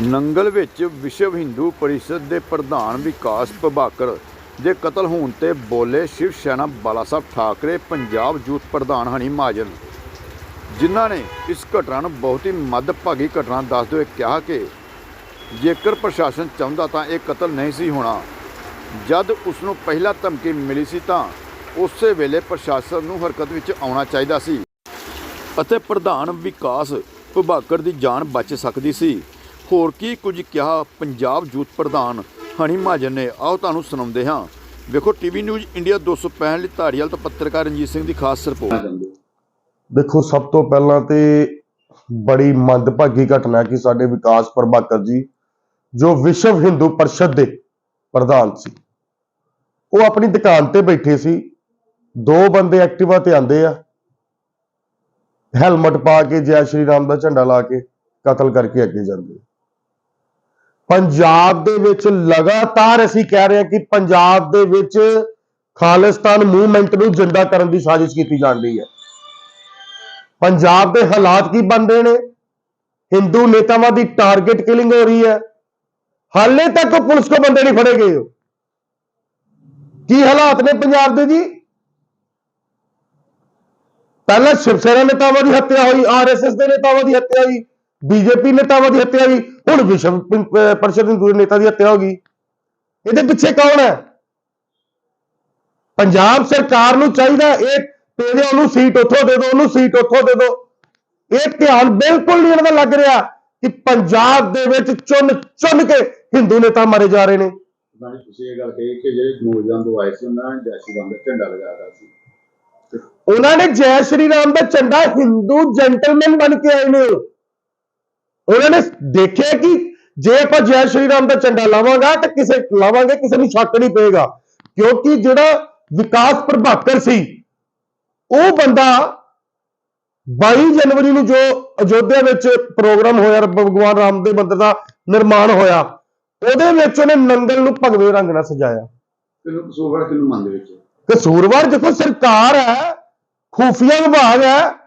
ਨੰਗਲ ਵਿੱਚ ਵਿਸ਼ਵ ਹਿੰਦੂ ਪਰਿਸ਼ਦ ਦੇ ਪ੍ਰਧਾਨ ਵਿਕਾਸ ਪ੍ਰਭਾਕਰ ਦੇ ਕਤਲ ਹੋਣ ਤੇ ਬੋਲੇ ਸ਼ਿਵ ਸੈਨਾ ਬਾਲਾ ਸਾਹਿਬ ਠਾਕਰੇ, ਪੰਜਾਬ ਯੂਥ ਪ੍ਰਧਾਨ ਹਨੀ ਮਹਾਜਨ ਜਿਨ੍ਹਾਂ ਨੇ ਇਸ ਘਟਨਾ ਨੂੰ ਬਹੁਤ ਹੀ ਮੱਦਭਾਗੀ ਘਟਨਾ ਦੱਸਦੇ ਹੋਏ ਕਿਹਾ ਕਿ ਜੇਕਰ ਪ੍ਰਸ਼ਾਸਨ ਚਾਹੁੰਦਾ ਤਾਂ ਇਹ ਕਤਲ ਨਹੀਂ ਸੀ ਹੋਣਾ। ਜਦ ਉਸ ਨੂੰ ਪਹਿਲਾ ਧਮਕੀ ਮਿਲੀ ਸੀ ਤਾਂ ਉਸੇ ਵੇਲੇ ਪ੍ਰਸ਼ਾਸਨ ਨੂੰ ਹਰਕਤ ਵਿੱਚ ਆਉਣਾ ਚਾਹੀਦਾ ਸੀ ਅਤੇ ਪ੍ਰਧਾਨ ਵਿਕਾਸ ਪ੍ਰਭਾਕਰ ਦੀ ਜਾਨ ਬਚ ਸਕਦੀ ਸੀ। ਹੋਰ ਕੀ ਕੁਝ ਕਿਹਾ ਪੰਜਾਬ ਯੂਥ ਪ੍ਰਧਾਨ ਹਣੀ ਮਹਾਜਨ ਨੇ? ਆਓ ਤੁਹਾਨੂੰ ਸੁਣਾਉਂਦੇ ਹਾਂ। ਵੇਖੋ ਟੀਵੀ ਨਿਊਜ਼ ਇੰਡੀਆ 265 ਲਈ ਧਾਰੀਵਾਲ ਤੋਂ ਪੱਤਰਕਾਰ ਰਣਜੀਤ ਸਿੰਘ ਦੀ ਖਾਸ ਰਿਪੋਰਟ। ਦੇਖੋ, ਸਭ ਤੋਂ ਪਹਿਲਾਂ ਤੇ ਬੜੀ ਮੰਦਭਾਗੀ ਘਟਨਾ ਕਿ ਸਾਡੇ ਵਿਕਾਸ ਪ੍ਰਭਾਕਰ ਜੀ, ਜੋ ਵਿਸ਼ਵ ਹਿੰਦੂ ਪਰਿਸ਼ਦ ਦੇ ਪ੍ਰਧਾਨ ਸੀ, ਉਹ ਆਪਣੀ ਦੁਕਾਨ ਤੇ ਬੈਠੇ ਸੀ। ਦੋ ਬੰਦੇ ਐਕਟਿਵਾ ਤੇ ਆਂਦੇ ਆ, ਹੈਲਮਟ ਪਾ ਕੇ, ਜੈ ਸ਼੍ਰੀ ਰਾਮ ਦਾ ਝੰਡਾ ਲਾ ਕੇ ਕਤਲ ਕਰਕੇ ਅੱਗੇ ਜਾਂਦੇ ਪੰਜਾਬ ਦੇ ਵਿੱਚ ਲਗਾਤਾਰ ਅਸੀਂ ਕਹਿ ਰਹੇ ਹਾਂ ਕਿ ਪੰਜਾਬ ਦੇ ਵਿੱਚ ਖਾਲਿਸਤਾਨ ਮੂਵਮੈਂਟ ਨੂੰ ਜਿੰਦਾ ਕਰਨ ਦੀ ਸਾਜ਼ਿਸ਼ ਕੀਤੀ ਜਾਂਦੀ ਹੈ। ਪੰਜਾਬ ਦੇ ਹਾਲਾਤ ਕੀ ਬਣ ਰਹੇ ਨੇ? ਹਿੰਦੂ ਨੇਤਾਵਾਂ ਦੀ ਟਾਰਗੇਟ ਕਿਲਿੰਗ ਹੋ ਰਹੀ ਹੈ। ਹਾਲੇ ਤੱਕ ਪੁਲਿਸ ਕੋ ਬੰਦੇ ਨਹੀਂ ਫੜੇ ਗਏ। ਹੋ ਕੀ ਹਾਲਾਤ ਨੇ ਪੰਜਾਬ ਦੇ ਜੀ? ਪਹਿਲਾਂ ਸ਼ਿਵ ਸੈਨਾ ਨੇਤਾਵਾਂ ਦੀ ਹੱਤਿਆ ਹੋਈ ਆਰਐਸਐਸ ਦੇ ਨੇਤਾਵਾਂ ਦੀ ਹੱਤਿਆ ਹੋਈ ਬੀਜੇਪੀ ਨੇਤਾਵਾਂ ਦੀ ਹੱਤਿਆ ਹੋਈ। ਹੁਣ ਵਿਸ਼ਵ ਪਰਿਸ਼ਦ ਹਿੰਦੂ ਨੇਤਾ ਦੀ ਹੱਤਿਆ ਹੋ ਗਈ। ਇਹਦੇ ਪਿੱਛੇ ਕੌਣ ਹੈ? ਪੰਜਾਬ ਸਰਕਾਰ ਨੂੰ ਚਾਹੀਦਾ ਇਹ ਤੇਰੇ ਉਹਨੂੰ ਸੀਟ ਉੱਥੋਂ ਦੇ ਦਿਓ ਉਹਨੂੰ ਸੀਟ ਉੱਥੋਂ ਦੇ ਦਿਓ। ਇਹ ਧਿਆਨ ਬਿਲਕੁਲ ਨਹੀਂ ਇਹਨਾਂ ਦਾ ਲੱਗ ਰਿਹਾ ਕਿ ਪੰਜਾਬ ਦੇ ਵਿੱਚ ਚੁਣ ਚੁਣ ਕੇ ਹਿੰਦੂ ਨੇਤਾ ਮਾਰੇ ਜਾ ਰਹੇ ਨੇ। ਤੁਸੀਂ ਇਹ ਗੱਲ ਕਹੀ ਕਿ ਜਿਹੜੇ ਨੌਜਵਾਨ ਦੋ ਆਏ ਸੀ ਉਹਨਾਂ ਨੇ ਜੈ ਸ਼੍ਰੀ ਰਾਮ ਦਾ ਝੰਡਾ ਲਗਾਇਆ ਸੀ। ਉਹਨਾਂ ਨੇ ਜੈ ਸ਼੍ਰੀ ਰਾਮ ਦਾ ਝੰਡਾ ਹਿੰਦੂ ਜੈਂਟਲਮੈਨ ਬਣ ਕੇ ਆਏ ਨੇ। ਉਹਨਾਂ ਨੇ ਦੇਖਿਆ ਕਿ ਜੇ ਆਪਾਂ ਜੈ ਸ਼੍ਰੀ ਰਾਮ ਦਾ ਝੰਡਾ ਲਾਵਾਂਗਾ ਤਾਂ ਕਿਸੇ ਲਾਵਾਂਗੇ ਕਿਸੇ ਨੂੰ ਸ਼ੱਕ ਨਹੀਂ ਪਏਗਾ। ਕਿਉਂਕਿ ਜਿਹੜਾ ਵਿਕਾਸ ਪ੍ਰਭਾਕਰ ਸੀ ਉਹ ਬੰਦਾ 22 ਜਨਵਰੀ ਨੂੰ ਜੋ ਅਯੋਧਿਆ ਵਿੱਚ ਪ੍ਰੋਗਰਾਮ ਹੋਇਆ ਭਗਵਾਨ ਰਾਮ ਦੇ ਮੰਦਿਰ ਦਾ ਨਿਰਮਾਣ ਹੋਇਆ ਉਹਦੇ ਵਿੱਚ ਉਹਨੇ ਨੰਗਲ ਨੂੰ ਭਗਵੇ ਰੰਗ ਨਾਲ ਸਜਾਇਆ। ਕਸੂਰਵਾਰ ਕਿਹਨੂੰ ਮੰਨਦੇ ਵਿੱਚ? ਕਸੂਰਵਾਰ ਦੇਖੋ ਸਰਕਾਰ ਹੈ ਖੂਫੀਆ ਵਿਭਾਗ ਹੈ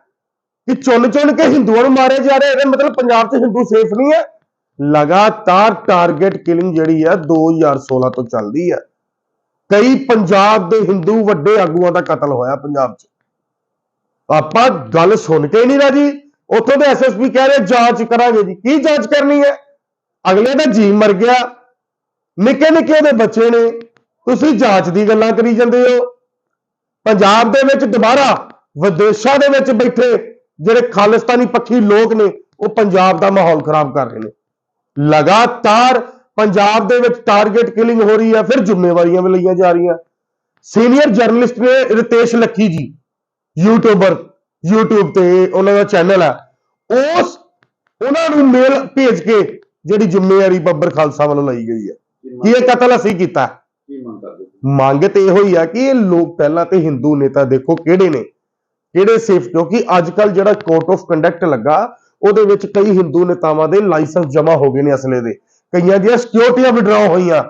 ਕਿ ਚੁਣ ਚੁਣ ਕੇ ਹਿੰਦੂਆਂ ਨੂੰ ਮਾਰੇ ਜਾ ਰਹੇ ਇਹਦਾ ਮਤਲਬ ਪੰਜਾਬ 'ਚ ਹਿੰਦੂ ਸੇਫ ਨਹੀਂ ਹੈ। ਲਗਾਤਾਰ ਟਾਰਗੇਟ ਕਿਲਿੰਗ ਜਿਹੜੀ ਹੈ 2016 ਤੋਂ ਚੱਲਦੀ ਹੈ ਕਈ ਪੰਜਾਬ ਦੇ ਹਿੰਦੂ ਵੱਡੇ ਆਗੂਆਂ ਦਾ ਕਤਲ ਹੋਇਆ ਪੰਜਾਬ 'ਚ। ਆਪਾਂ ਗੱਲ ਸੁਣ ਕੇ ਨਹੀਂ ਰਾਜੀ। ਉੱਥੋਂ ਦੇ ਐਸਐਸਪੀ ਕਹਿ ਰਹੇ, ਜਾਂਚ ਕਰਾਂਗੇ ਜੀ। ਕੀ ਜਾਂਚ ਕਰਨੀ ਹੈ? ਅਗਲੇ ਦਾ ਜੀ ਮਰ ਗਿਆ। ਨਿੱਕੇ ਨਿੱਕੇ ਉਹਦੇ ਬੱਚੇ ਨੇ। ਤੁਸੀਂ ਜਾਂਚ ਦੀ ਗੱਲਾਂ ਕਰੀ ਜਾਂਦੇ ਹੋ। ਪੰਜਾਬ ਦੇ ਵਿੱਚ ਦੁਬਾਰਾ ਵਿਦੇਸ਼ਾਂ ਦੇ ਵਿੱਚ ਬੈਠੇ। ਜਿਹੜੇ ਖਾਲਿਸਤਾਨੀ ਪੱਖੀ ਲੋਕ ਨੇ ਉਹ ਪੰਜਾਬ ਦਾ ਮਾਹੌਲ ਖਰਾਬ ਕਰ ਰਹੇ ਨੇ। ਲਗਾਤਾਰ ਪੰਜਾਬ ਦੇ ਵਿੱਚ ਟਾਰਗੇਟ ਕਿਲਿੰਗ ਹੋ ਰਹੀ ਹੈ ਫਿਰ ਜ਼ਿੰਮੇਵਾਰੀਆਂ ਵੀ ਲਈਆਂ ਜਾ ਰਹੀਆਂ। ਸੀਨੀਅਰ ਜਰਨਲਿਸਟ ਨੇ ਰਿਤੇਸ਼ ਲੱਖੀ ਜੀ ਯੂਟਿਊਬਰ YouTube ਤੇ ਉਹਨਾਂ ਦਾ ਚੈਨਲ ਹੈ। ਉਸ ਉਹਨਾਂ ਨੂੰ ਮੇਲ ਭੇਜ ਕੇ ਜਿਹੜੀ ਜ਼ਿੰਮੇਵਾਰੀ ਬੱਬਰ ਖਾਲਸਾ ਵੱਲੋਂ ਲਈ ਗਈ ਹੈ। ਕੀ ਇਹ ਕਤਲ ਅਸੀਂ ਕੀਤਾ? ਮੰਗ ਤੇ ਇਹੋ ਹੀ ਆ ਕਿ ਇਹ ਲੋਕ ਪਹਿਲਾਂ ਤੇ ਹਿੰਦੂ ਨੇਤਾ ਦੇਖੋ ਕਿਹੜੇ ਨੇ। ਕਿਹੜੇ ਸੇਫ ਕਿਉਂਕਿ ਅੱਜ ਕੱਲ ਜਿਹੜਾ ਕੋਰਟ ਆਫ ਕੰਡਕਟ ਲੱਗਾ, ਉਹਦੇ ਵਿੱਚ ਕਈ ਹਿੰਦੂ ਨੇਤਾਵਾਂ ਦੇ ਲਾਇਸੈਂਸ ਜਮ੍ਹਾਂ ਹੋ ਗਏ ਨੇ ਅਸਲੇ ਦੇ। ਕਈਆਂ ਦੀਆਂ ਸਿਕਿਉਰਟੀਆਂ ਵਿਡਰਾਅ ਹੋਈਆਂ।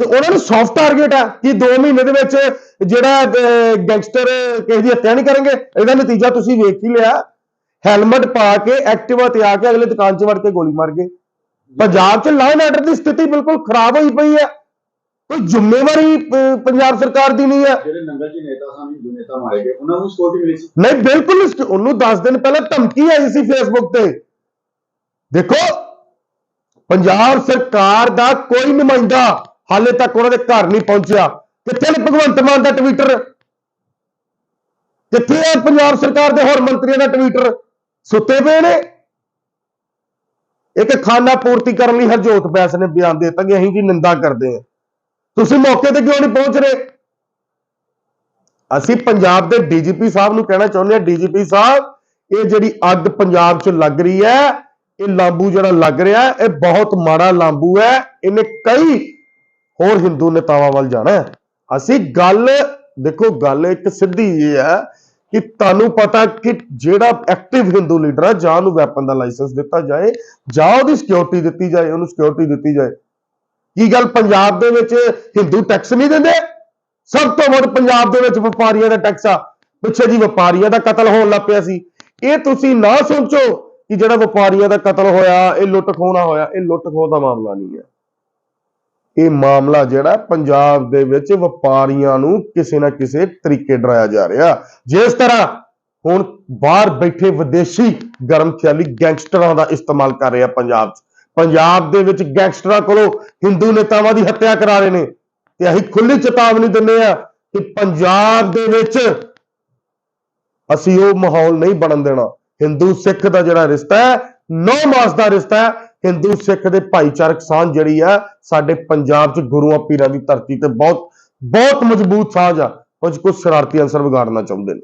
ਤੇ ਉਹਨਾਂ ਨੂੰ ਸੌਫਟ ਟਾਰਗੇਟ ਆ ਕਿ 2 ਮਹੀਨੇ ਦੇ ਵਿੱਚ ਜਿਹੜਾ ਗੈਂਗਸਟਰ ਕਿਸੇ ਦੀ ਹੱਤਿਆ ਨਹੀਂ ਕਰਨਗੇ। ਇਹਦਾ ਨਤੀਜਾ ਤੁਸੀਂ ਵੇਖ ਹੀ ਲਿਆ। ਹੈਲਮਟ ਪਾ ਕੇ ਐਕਟਿਵਾ ਤੇ ਆ ਕੇ ਅਗਲੇ ਦੁਕਾਨ 'ਚ ਵੜ ਕੇ ਗੋਲੀ ਮਾਰ ਗਏ। ਪੰਜਾਬ 'ਚ ਲਾਅ ਐਂਡ ਆਰਡਰ ਦੀ ਸਥਿਤੀ ਬਿਲਕੁਲ ਖਰਾਬ ਹੋਈ ਪਈ ਹੈ ਕੋਈ ਜ਼ਿੰਮੇਵਾਰੀ ਪੰਜਾਬ ਸਰਕਾਰ ਦੀ ਨਹੀਂ ਹੈ। ਜਿਹੜੇ ਨੰਗਲ ਜੀ ਨੇਤਾ ਸਨ ਹਿੰਦੂ ਨੇਤਾ ਮਾਰੇ ਗਏ ਉਹਨਾਂ ਨੂੰ ਸਕਿਉਰਟੀ ਮਿਲੀ ਸੀ। ਨਹੀਂ ਬਿਲਕੁਲ ਇਸ- ਉਹਨੂੰ 10 ਦਿਨ ਪਹਿਲਾਂ ਧਮਕੀ ਆਈ ਸੀ ਫੇਸਬੁੱਕ ਤੇ। ਦੇਖੋ ਪੰਜਾਬ ਸਰਕਾਰ ਦਾ ਕੋਈ ਨੁਮਾਇੰਦਾ ਹਾਲੇ ਤੱਕ ਉਹਨਾਂ ਦੇ ਘਰ ਨਹੀਂ ਪਹੁੰਚਿਆ। ਕਿੱਥੇ ਨੇ ਭਗਵੰਤ ਮਾਨ ਦਾ ਟਵਿੱਟਰ ਕਿੱਥੇ ਹੈ ਪੰਜਾਬ ਸਰਕਾਰ ਦੇ ਹੋਰ ਮੰਤਰੀਆਂ ਦਾ ਟਵਿੱਟਰ ਸੁੱਤੇ ਪਏ ਨੇ। ਇੱਕ ਖਾਨਾ ਪੂਰਤੀ ਕਰਨ ਲਈ ਹਰਜੋਤ ਬੈਂਸ ਨੇ ਬਿਆਨ ਦੇ ਦਿੱਤਾ ਕਿ ਅਸੀਂ ਜੀ ਨਿੰਦਾ ਕਰਦੇ ਹਾਂ। ਤੁਸੀਂ ਮੌਕੇ ਤੇ ਕਿਉਂ ਨਹੀਂ ਪਹੁੰਚ ਰਹੇ? ਅਸੀਂ ਪੰਜਾਬ ਦੇ ਡੀਜੀਪੀ ਸਾਹਿਬ ਨੂੰ ਕਹਿਣਾ ਚਾਹੁੰਦੇ ਹਾਂ, ਡੀਜੀਪੀ ਸਾਹਿਬ, ਇਹ ਜਿਹੜੀ ਅੱਗ ਪੰਜਾਬ 'ਚ ਲੱਗ ਰਹੀ ਹੈ, ਇਹ ਲਾਂਬੂ ਜਿਹੜਾ ਲੱਗ ਰਿਹਾ, ਇਹ ਬਹੁਤ ਮਾੜਾ ਲਾਂਬੂ ਹੈ, ਇਹਨੇ ਕਈ ਹੋਰ ਹਿੰਦੂ ਨੇਤਾਵਾਂ ਵੱਲ ਜਾਣਾ ਅਸੀਂ ਗੱਲ, ਦੇਖੋ ਗੱਲ ਇੱਕ ਸਿੱਧੀ ਇਹ ਹੈ ਕਿ ਤੁਹਾਨੂੰ ਪਤਾ ਕਿ ਜਿਹੜਾ ਐਕਟਿਵ ਹਿੰਦੂ ਲੀਡਰ ਆ, ਜਾਂ ਉਹਨੂੰ ਵੈਪਨ ਦਾ ਲਾਇਸੈਂਸ ਦਿੱਤਾ ਜਾਏ, ਜਾਂ ਉਹਦੀ ਸਿਕਿਉਰਿਟੀ ਦਿੱਤੀ ਜਾਏ, ਉਹਨੂੰ ਸਿਕਿਉਰਿਟੀ ਦਿੱਤੀ ਜਾਏ। ਕੀ ਗੱਲ ਪੰਜਾਬ ਦੇ ਵਿੱਚ ਹਿੰਦੂ ਟੈਕਸ ਨਹੀਂ ਦਿੰਦੇ? ਸਭ ਤੋਂ ਵੱਧ ਪੰਜਾਬ ਦੇ ਵਿੱਚ ਵਪਾਰੀਆਂ ਦਾ ਟੈਕਸ ਆ। ਪਿੱਛੇ ਜੀ ਵਪਾਰੀਆਂ ਦਾ ਕਤਲ ਹੋਣ ਲੱਗ ਪਿਆ ਸੀ। ਇਹ ਤੁਸੀਂ ਨਾ ਸੋਚੋ ਕਿ ਜਿਹੜਾ ਵਪਾਰੀਆਂ ਦਾ ਕਤਲ ਹੋਇਆ, ਇਹ ਲੁੱਟ ਖੋਹ ਨਾ ਹੋਇਆ, ਇਹ ਲੁੱਟ ਖੋਹ ਦਾ ਮਾਮਲਾ ਨਹੀਂ ਹੈ। ਇਹ ਮਾਮਲਾ ਜਿਹੜਾ ਪੰਜਾਬ ਦੇ ਵਿੱਚ ਵਪਾਰੀਆਂ ਨੂੰ ਕਿਸੇ ਨਾ ਕਿਸੇ ਤਰੀਕੇ ਡਰਾਇਆ ਜਾ ਰਿਹਾ। ਜਿਸ ਤਰ੍ਹਾਂ ਹੁਣ ਬਾਹਰ ਬੈਠੇ ਵਿਦੇਸ਼ੀ ਗਰਮ ਖਿਆਲੀ ਗੈਂਗਸਟਰਾਂ ਦਾ ਇਸਤੇਮਾਲ ਕਰ ਰਿਹਾ ਪੰਜਾਬ 'ਚ। ਪੰਜਾਬ ਦੇ ਵਿੱਚ ਗੈਂਗਸਟਰਾਂ ਕੋਲੋਂ ਹਿੰਦੂ ਨੇਤਾਵਾਂ ਦੀ ਹੱਤਿਆ ਕਰਾ ਰਹੇ ਨੇ। ਤੇ ਅਸੀਂ ਖੁੱਲੀ ਚੇਤਾਵਨੀ ਦਿੰਦੇ ਆ ਕਿ ਪੰਜਾਬ ਦੇ ਵਿੱਚ ਅਸੀਂ ਉਹ ਮਾਹੌਲ ਨਹੀਂ ਬਣਨ ਦੇਣਾ। ਹਿੰਦੂ ਸਿੱਖ ਦਾ ਜਿਹੜਾ ਰਿਸ਼ਤਾ ਹੈ, ਨੌ ਮਾਸ ਦਾ ਰਿਸ਼ਤਾ ਹੈ, ਹਿੰਦੂ ਸਿੱਖ ਦੇ ਭਾਈਚਾਰਕ ਸਾਂਝ ਜਿਹੜੀ ਆ ਸਾਡੇ ਪੰਜਾਬ 'ਚ ਗੁਰੂਆਂ ਪੀਰਾਂ ਦੀ ਧਰਤੀ ਤੇ ਬਹੁਤ ਬਹੁਤ ਮਜ਼ਬੂਤ ਸਾਂਝ ਆ। ਕੁਝ ਕੁਝ ਸ਼ਰਾਰਤੀ ਅਨਸਰ ਵਿਗਾੜਨਾ ਚਾਹੁੰਦੇ ਨੇ।